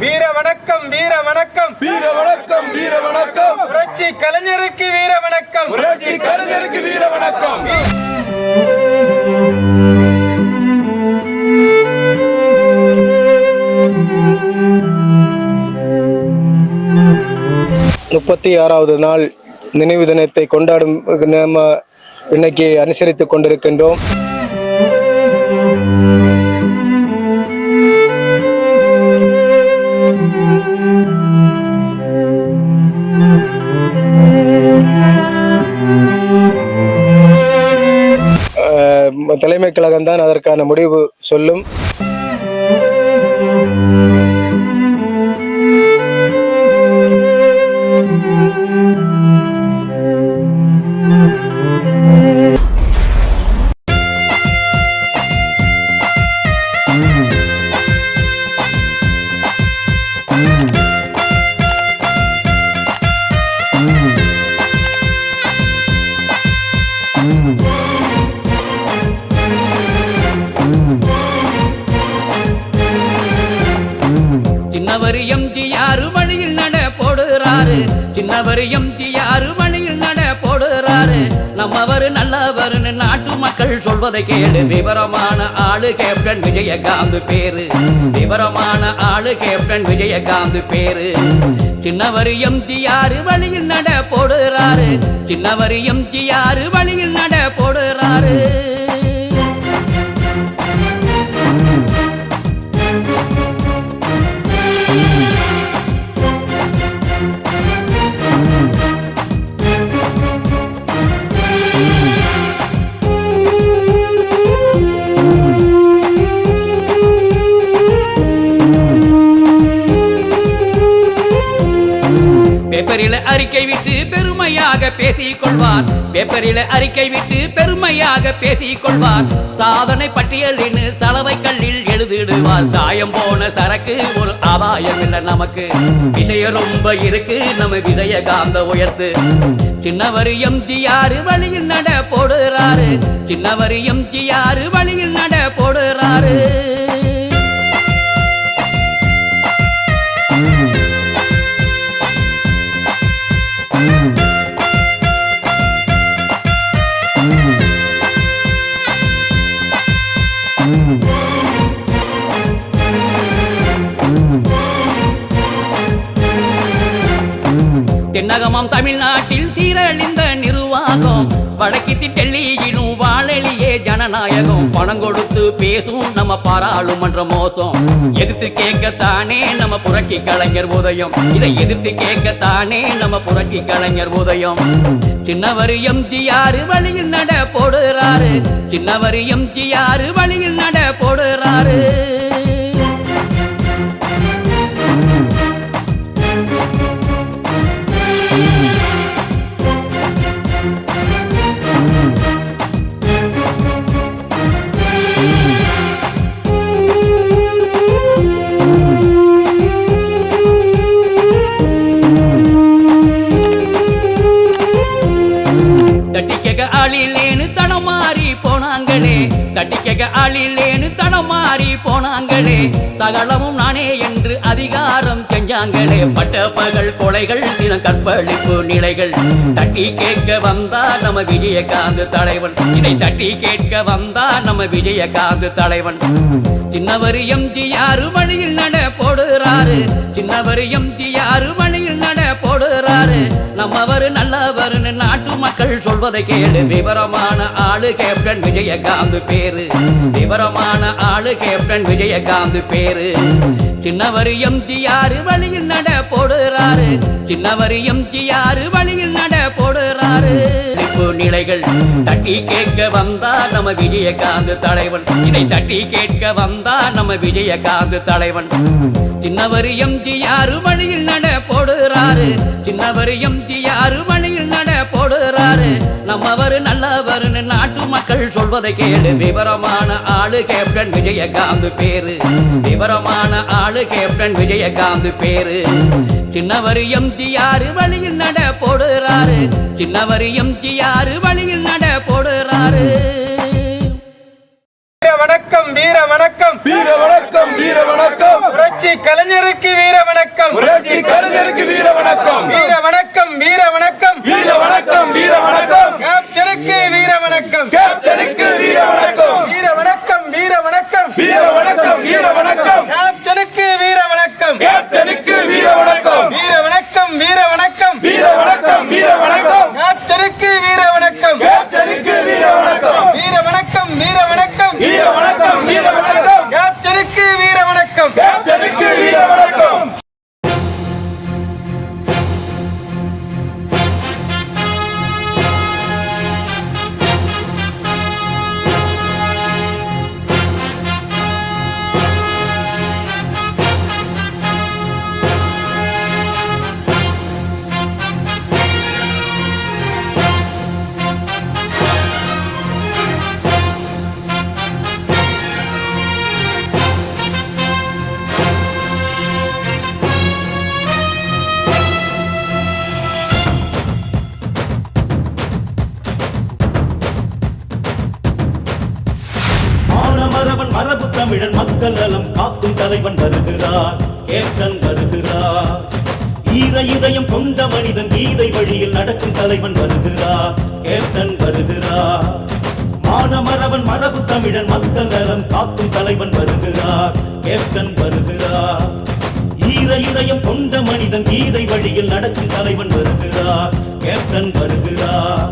வீர வணக்கம் வீர வணக்கம். வீர வணக்கம் வீர வணக்கம். புரட்சி கலைஞருக்கு வீர வணக்கம். புரட்சி கலைஞருக்கு வீர வணக்கம். முப்பத்தி ஆறாவது நாள் நினைவு தினத்தை கொண்டாடும் நம்ம இன்னைக்கு அனுசரித்துக் கொண்டிருக்கின்றோம். இதற்கான முடிவு சொல்லும். நல்லவர்னு நாட்டு மக்கள் சொல்வதை கேளு. விவரமான ஆளு கேப்டன் விஜயகாந்த் பேரு. விவரமான ஆளு கேப்டன் விஜயகாந்த் பேரு. சின்னவர் எம்ஜிஆர் வழியில் நட போடுறாரு. சின்னவர் எம்ஜிஆர் வழியில் நட போடுறாரு. பேசிக் கொள்வார் பேப்பரில அறிக்கை விட்டு பெருமையாக பேசிக் கொள்வார் சாதனை பட்டியலின்னு சலவை கல்லில் எழுதிடுவார். சாயம் போன சரக்கு ஒரு அபாயம் இல்லை நமக்கு. விஷயம் ரொம்ப இருக்கு நம்ம விஜயகாந்த உயர்த்து. சின்னவர் எம்ஜிஆர் வழியில் நட போடுறாரு. சின்னவர் எம்ஜிஆர் வழியில் நட போடுறாரு. தென்னகமாம் தமிழ்நாட்டில் சீரழிந்த நிர்வாகம். வடக்கித்தி டெல்லியிலும் வாழெளியே ஜனநாயகம். பணம் கொடுத்து பேசும் நம்ம பாராளுமன்ற மோசம். எதிர்த்து கேட்கத்தானே நம்ம புரட்சி கலைஞர் உதயம். இதை எதிர்த்து கேட்கத்தானே நம்ம புரட்சி கலைஞர் உதயம். சின்னவர் எம்ஜிஆர் வழியில் நட போடுறாரு. சின்னவர் எம்ஜிஆர் வழியில் நட போடுறாரு. ஆளில்லேன்னு தடமாறி போனாங்களே. சகலமும் நானே என்று அதிகாரம் செஞ்சாங்களே பட்ட பகல் கொலைகள் தினம் கற்பழிப்பு நிலைகள். தட்டி கேட்க வந்தா நம்ம விஜயகாந்த் தலைவன். இதை தட்டி கேட்க வந்தா நம்ம விஜயகாந்த் தலைவன். சின்னவர் எம்ஜிஆர் வழியில் நட போடுறாரு. சின்னவர் எம்ஜிஆர் வழியில் நட போடுறாரு. நம்மவர் நல்லவர்னு மக்கள் சொல்வதை கேளு. விவரமான ஆளு கேப்டன் விஜயகாந்த் பேரு. விவரமான ஆளு கேப்டன் விஜயகாந்த் பேரு. சின்னவர் எம்ஜிஆர் வழியில் நட போடுறாரு. சின்னவர் எம்ஜிஆர் வழியில் நட போடுறாரு. நிலைகள் தட்டி கேட்க வந்தா நம்ம விஜயகாந்த் தலைவன். இதை தட்டி கேட்க வந்தா நம்ம விஜயகாந்த் தலைவன். சின்னவர் எம்ஜிஆர் வழியில் நட போடுறாரு. சின்னவர் எம்ஜிஆர் வழி போடுறாரு. நம்மவர் நல்லவர்னு நாட்டு மக்கள் சொல்வதை கேளு. விவரமான ஆளு கேப்டன் விஜயகாந்த் பேரு. விவரமான ஆளு கேப்டன் விஜயகாந்த் பேரு. சின்னவர் எம்ஜிஆர் வழியில் நட போடுறாரு. சின்னவர் எம்ஜிஆர் வழியில் நட போடுறாரு. வீர வணக்கம் வீர வணக்கம். வீர வணக்கம் வீர வணக்கம். புரட்சி புரட்சி கலைஞருக்கு வீர வணக்கம். புரட்சி கலைஞருக்கு வீர வணக்கம். வீர வணக்கம் வீர வணக்கம். தலைவன் வருகிறார் கேப்டன் வருகிறார். ஈர இதயம் கொண்ட மனிதன் கீதை வழியில் நடக்கும் தலைவன் வருகிறார் கேப்டன் வருகிறார். மானமரவன் மரபு தமிழன் மக்கள் நலம் காக்கும் தலைவன் வருகிறார் கேப்டன் வருகிறார். ஈர இதயம் கொண்ட மனிதன் கீதை வழியில் நடக்கும் தலைவன் வருகிறார் கேப்டன் வருகிறார்.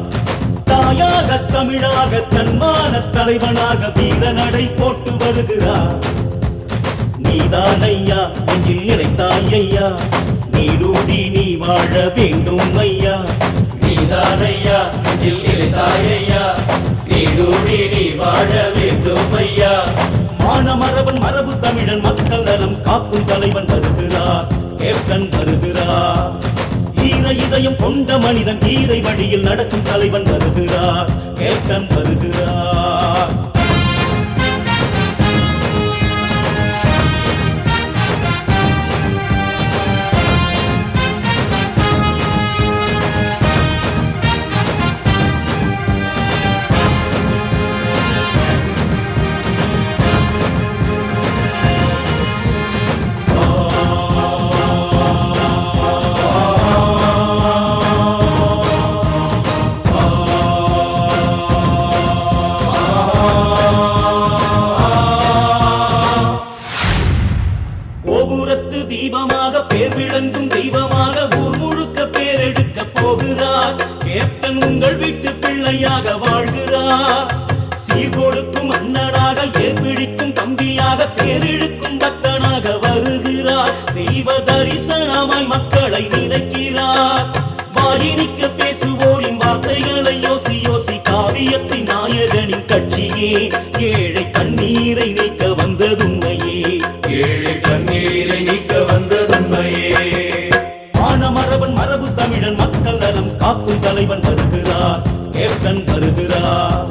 தாயாக தமிழாக தன்மான தலைவனாக வீர நடை போட்டு வருகிறார். நீதான் ஐயா நெஞ்சில் நினைத்தாய் ஐயா நீடூடி நீ வாழ வேண்டும் ஐயா நீதான் ஐயா நெஞ்சில் நினைத்தாய் ஐயா நீடூடி நீ வாழ வேண்டும் ஐயா மானமரவன் மரபு தமிழன் மக்கள் நலம் காக்கும் தலைவன் வருகிறார் கேப்டன் வருகிறார் ஈர இதயம் கொண்ட மனிதன் கீதை வழியில் நடக்கும் தலைவன் வருகிறார் கேப்டன் வருகிறார் உங்கள் வீட்டு பிள்ளையாக வாழ்கிறார். சீர் கொடுக்கும் அண்ணனாக ஏற்பிடிக்கும் தம்பியாக பேரெடுக்கும் பக்தனாக வருகிறார். தெய்வ தரிசனமாய் மக்களை நினைக்கிறார் வாயினிக்க பேசுவோரின் வார்த்தைகளை யோசி யோசி காவியத்தின் நாயகனின் கட்சியே. ஏழை கண்ணீரை நீக்க வந்ததுண்மையே. ஏழை கண்ணீரை நீக்க வந்ததுண்மையே. மானமரவன் மரபு தமிழன் மக்கள் நலம் காக்கும் தலைவன் கேப்டன் வருகிறார்.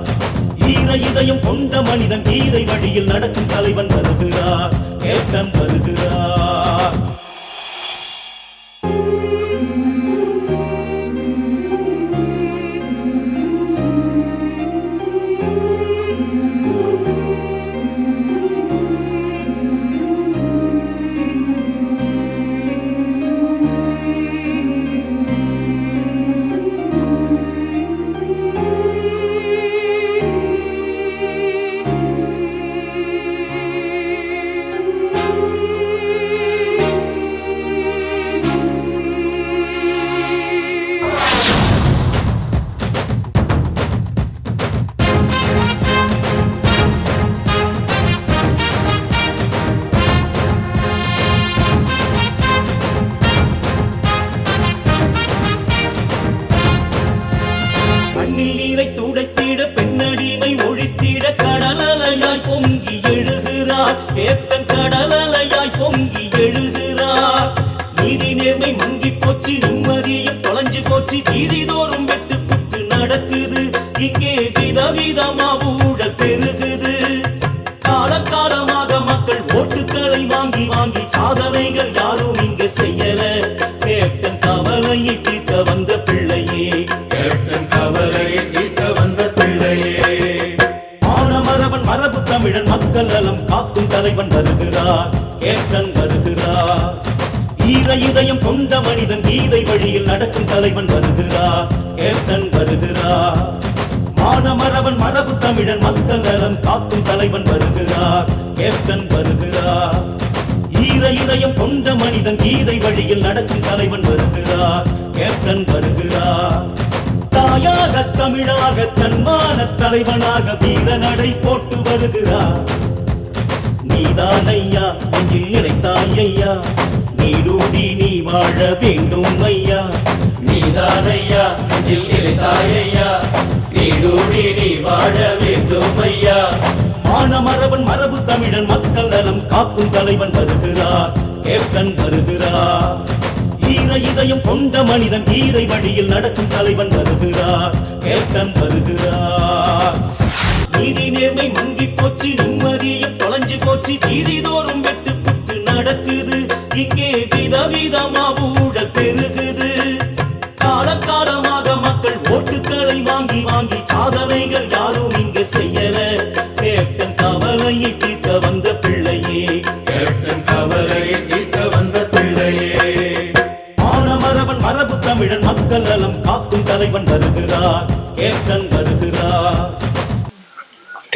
ஈர இதயம் கொண்ட மனிதன் கீதை வழியில் நடக்கும் தலைவன் வருகிறார். ஏற்றம் வருகிறார். ஓட்டுக்களை வாங்கி வாங்கி சாதனைகள் யாரும் இங்க செய்யல. கேப்டன் கவலையை தீர்க்க வந்த பிள்ளையே. கேப்டன் கவலையை தீர்க்க வந்த பிள்ளையே. மானமரவன் மரபு தமிழன் மக்கள் நலம் காக்கும் தலைவன் வருகிறார். கேப்டன் வருகிறார். ஈர இதயம் கொண்ட மனிதன் கீதை வழியில் நடக்கும் தலைவன் வருகிறார். கேப்டன் வருகிறார். மானமரவன் மரபு தமிழன் மக்கள் நலம் காக்கும் தலைவன் வருகிறார் கேப்டன் வருகிறார். ஈர இதயம் கொண்ட மனிதன் கீதை வழியில் நடக்கும் தலைவன் வருகிறார் கேப்டன் வருகிறார். தாயாக தமிழாக தன்மான தலைவனாக வீர நடை போட்டு வருகிறார். நீதான் ஐயா நெஞ்சில் நினைத்தாய் ஐயா. நீடூடி நீ வாழ வேண்டும் ஐயா. நீதான் ஐயா நெஞ்சில் நினைத்தாய் ஐயா. நீடு நீடூடி நீ வாழ வேண்டும் ஐயா மானமரவன் மரபு தமிழன் மக்கள் நலம் காக்கும் தலைவன் வருகிறார். கேப்டன் வருகிறார். ஈர இதயம் கொண்ட மனிதன் ஈரை வழியில் நடக்கும் தலைவன் வருகிறார். கேப்டன் வருகிறார். நீதி நேர்மை மங்கி போச்சு நிம்மதியும் தொலைஞ்சு போச்சு வீதி தோறும் வெட்டு குத்து நடக்குது. இங்கே விதவிதமா ஊழல் பெருகுது.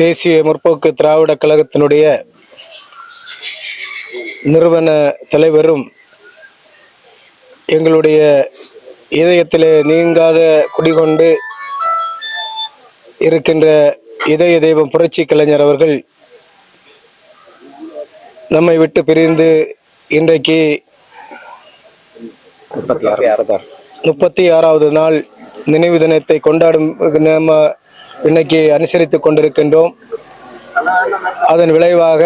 தேசிய முற்போக்கு திராவிட கழகத்தினுடைய நிறுவன தலைவரும் எங்களுடைய இதயத்திலே நீங்காத குடிகொண்டு இருக்கின்ற இதய தெய்வம் புரட்சி கலைஞர் அவர்கள் நம்மை விட்டு பிரிந்து இன்றைக்கு முப்பத்தி ஆறாவது நாள் நினைவு தினத்தை கொண்டாடும் நம்ம இன்னைக்கு அனுசரித்து கொண்டிருக்கின்றோம். அதன் விளைவாக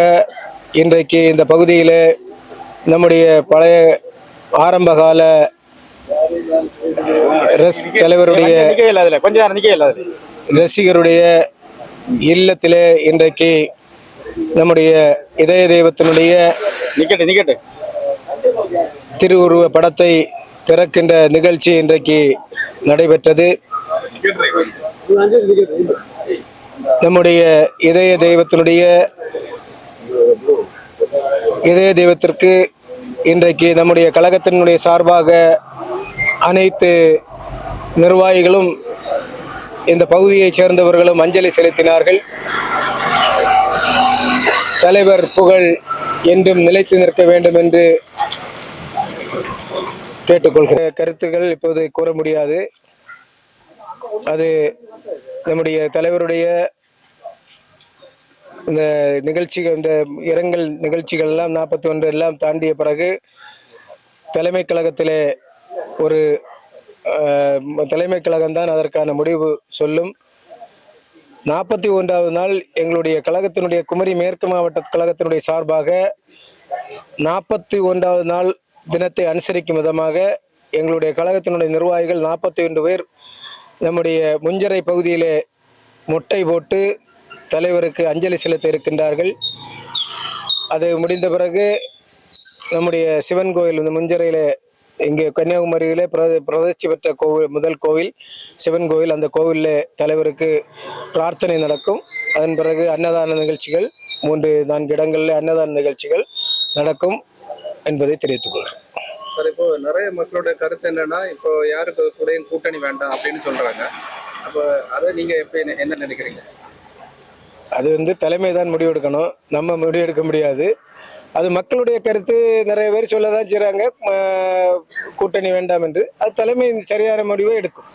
இன்றைக்கு இந்த பகுதியிலே நம்முடைய பழைய ஆரம்பகால தலைவருடைய ரசிகருடைய இல்லத்திலே இன்றைக்கு நம்முடைய இதய தெய்வத்தினுடைய திருவுருவ படத்தை திறக்கின்ற நிகழ்ச்சி இன்றைக்கு நடைபெற்றது. நம்முடைய இதய தெய்வத்தினுடைய இதய தெய்வத்திற்கு இன்றைக்கு நம்முடைய கழகத்தினுடைய சார்பாக அனைத்து நிர்வாகிகளும் இந்த பகுதியைச் சேர்ந்தவர்களும் அஞ்சலி செலுத்தினார்கள். தலைவர் புகழ் என்றும் நிலைத்து நிற்க வேண்டும் என்று கேட்டுக்கொள்கிற கருத்துக்கள் இப்போது கூற முடியாது. அது நம்முடைய தலைவருடைய இந்த நிகழ்ச்சிகள் இந்த இரங்கல் நிகழ்ச்சிகள் எல்லாம் நாற்பத்தி ஒன்று எல்லாம் தாண்டிய பிறகு தலைமை கழகத்திலே ஒரு தலைமை தலைமை கழகம்தான் அதற்கான முடிவு சொல்லும். நாற்பத்தி ஒன்றாவது நாள் எங்களுடைய கழகத்தினுடைய குமரி மேற்கு மாவட்ட கழகத்தினுடைய சார்பாக நாற்பத்தி ஒன்றாவது நாள் தினத்தை அனுசரிக்கும் விதமாக எங்களுடைய கழகத்தினுடைய நிர்வாகிகள் நாற்பத்தி ஒன்று பேர் நம்முடைய முஞ்சரை பகுதியிலே மொட்டை போட்டு தலைவருக்கு அஞ்சலி செலுத்த இருக்கின்றார்கள் அது முடிந்த பிறகு நம்முடைய சிவன் கோயில் இந்த முஞ்சரையில் இங்கே கன்னியாகுமரியிலே பிர பிரதிஷ்டி பெற்ற கோவில் முதல் கோவில் சிவன் கோவில். அந்த கோவிலில் தலைவருக்கு பிரார்த்தனை நடக்கும். அதன் பிறகு அன்னதான நிகழ்ச்சிகள் மூன்று நான்கு இடங்களில் அன்னதான நிகழ்ச்சிகள் நடக்கும் என்பதை தெரிவித்துக் கொள்கிறேன். சார் இப்போ நிறைய மக்களோட கருத்து என்னன்னா இப்போ யாருக்கு கூடயும் கூட்டணி வேண்டாம் அப்படின்னு சொல்றாங்க. அப்போ அதை நீங்க எப்ப என்ன- நினைக்கிறீங்க? அது வந்து தலைமை தான் முடிவெடுக்கணும். நம்ம முடிவெடுக்க முடியாது. அது மக்களுடைய கருத்து நிறைய பேர் சொல்ல தான் செய்கிறாங்க கூட்டணி வேண்டாம் என்று. அது தலைமை சரியான முடிவை எடுக்கும்.